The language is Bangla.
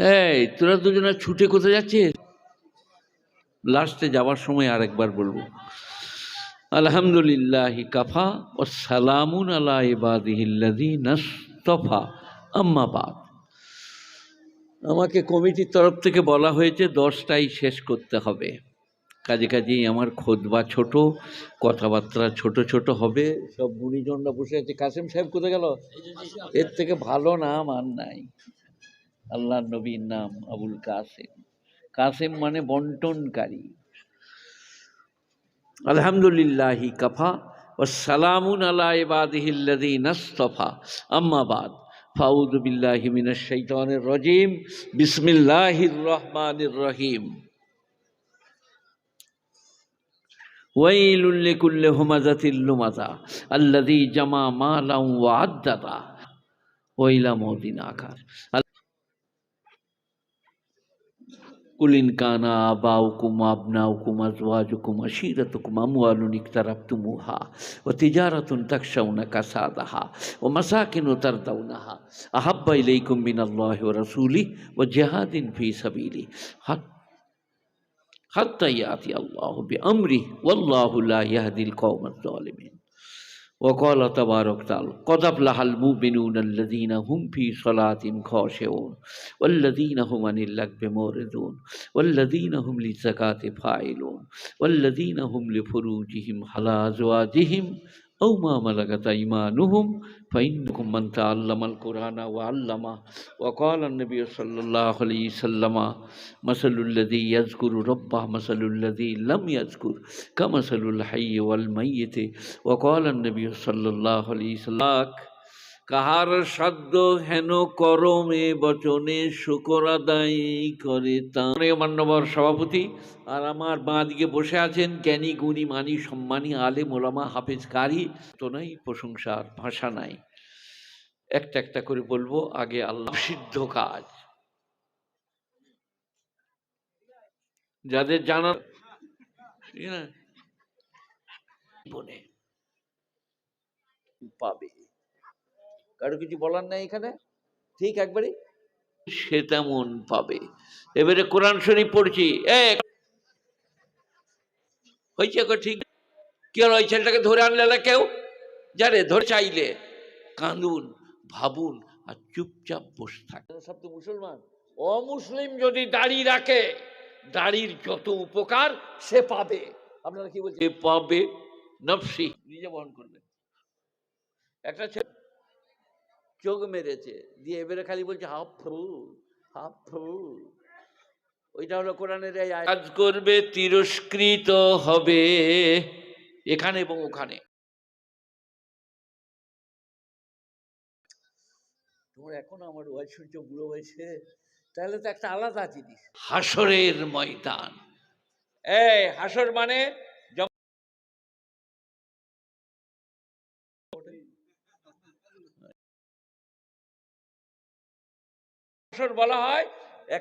এই, তোরা দুজনে ছুটে কোথায় যাচ্ছিস? লাস্টে যাওয়ার সময় আরেকবার বলব। আলহামদুলিল্লাহ কাফা ও সালামুন আলা ইবাদিহিল্লাদি আম্মাবাদ আমাকে কমিটির তরফ থেকে বলা হয়েছে দশটাই শেষ করতে হবে। কাজে কাজেই আমার খোদবা ছোট, কথাবার্তা ছোট ছোট হবে। সব গুণীজনরা বসে আছে। কাসেম সাহেব কোথায় গেল? এর থেকে ভালো নাম আর নাই। আল্লাহ নবীর নাম আবুল কাসেম। কাসেম মানে বন্টনকারী। আলহামদুলিল্লাহি কাফা ও সালামুন আলা ইবাদিহিল্লাদি আম্মাবাদ ফাউযু বিল্লাহি মিনাশ শাইতানির রাজিম। বিসমিল্লাহির রহিম। ওয়াইলুল লিকুল্লি হুমাযাতিল লুমাযা আল্লাযী জামা মালান ওয়া আদ্দাদা ওয়াইলা মদিন قل إن كان آباؤكم وأبناؤكم أزواجكم عشيرتكم أموال اقترفتموها وتجارة تخشون كسادها ومساكن ترضونها أحب إليكم من الله ورسوله وجهاد في سبيله حتى يأتي الله بأمره والله لا يهدي القوم الظالمين وقال تبارك تعالى قد أفلح المؤمنون الذين هم في صلاتهم خاشعون والذين هم عن اللغو معرضون والذين هم للزكاة فاعلون والذين هم لفروجهم على أزواجهم أو ما ملكت أيمانهم فإنكم من تعلم القرآن وعلمه. وقال النبي صلى الله عليه وسلم مثل الذي يذكر ربه مثل الذي لم يذكر كمثل الحي والميت. وقال النبي صلى الله عليه وسلم কাহার সাধ্য হেন করমে বচনে শুকর আদায় করে মান্যবর সভাপতি, আর আমার বাঁ দিকে বসে আছেন জ্ঞানী, গুণী, মানি, সম্মানী আলে মোলামা হাফেজ কারি তো নাই, প্রশংসার ভাষা নাই। একটা একটা করে বলব, আগে আল্লাহ সিদ্ধ কাজ। যাদের জানা ঠিক পাবে। কারও কিছু বলার নাই এখানে? ঠিক একবারে? সে তেমন পাবে। এবারে কোরআন শরীফ পড়ছি। হয়েছে ঠিক? কি হলো ওই ছেলেটাকে ধরে আনলে না কেউ? জানে ধরে চাইলে। কাঁদুন ভাবুন আর চুপচাপ বসে থাকে। সব তো মুসলমান। অমুসলিম যদি দাড়ি রাখে দাড়ির যত উপকার সে পাবে। আপনারা কি বলছেন? পাবে নফসি। নিজে বহন করবে একটা ছেলে চোখ মেরেছে। দিয়ে এবারে খালি বলছে হাফ ফু হাফ ফু ওইটা হলো কোরআনের কাজ করবে তিরস্কৃত হবে এখানে এবং ওখানে। তোমার এখন আমার ঐশ্বর্য বুড়ো হয়েছে তাহলে তো একটা আলাদা জিনিস। হাসরের ময়দান। এই হাসর মানে যম- হাসর বলা হয়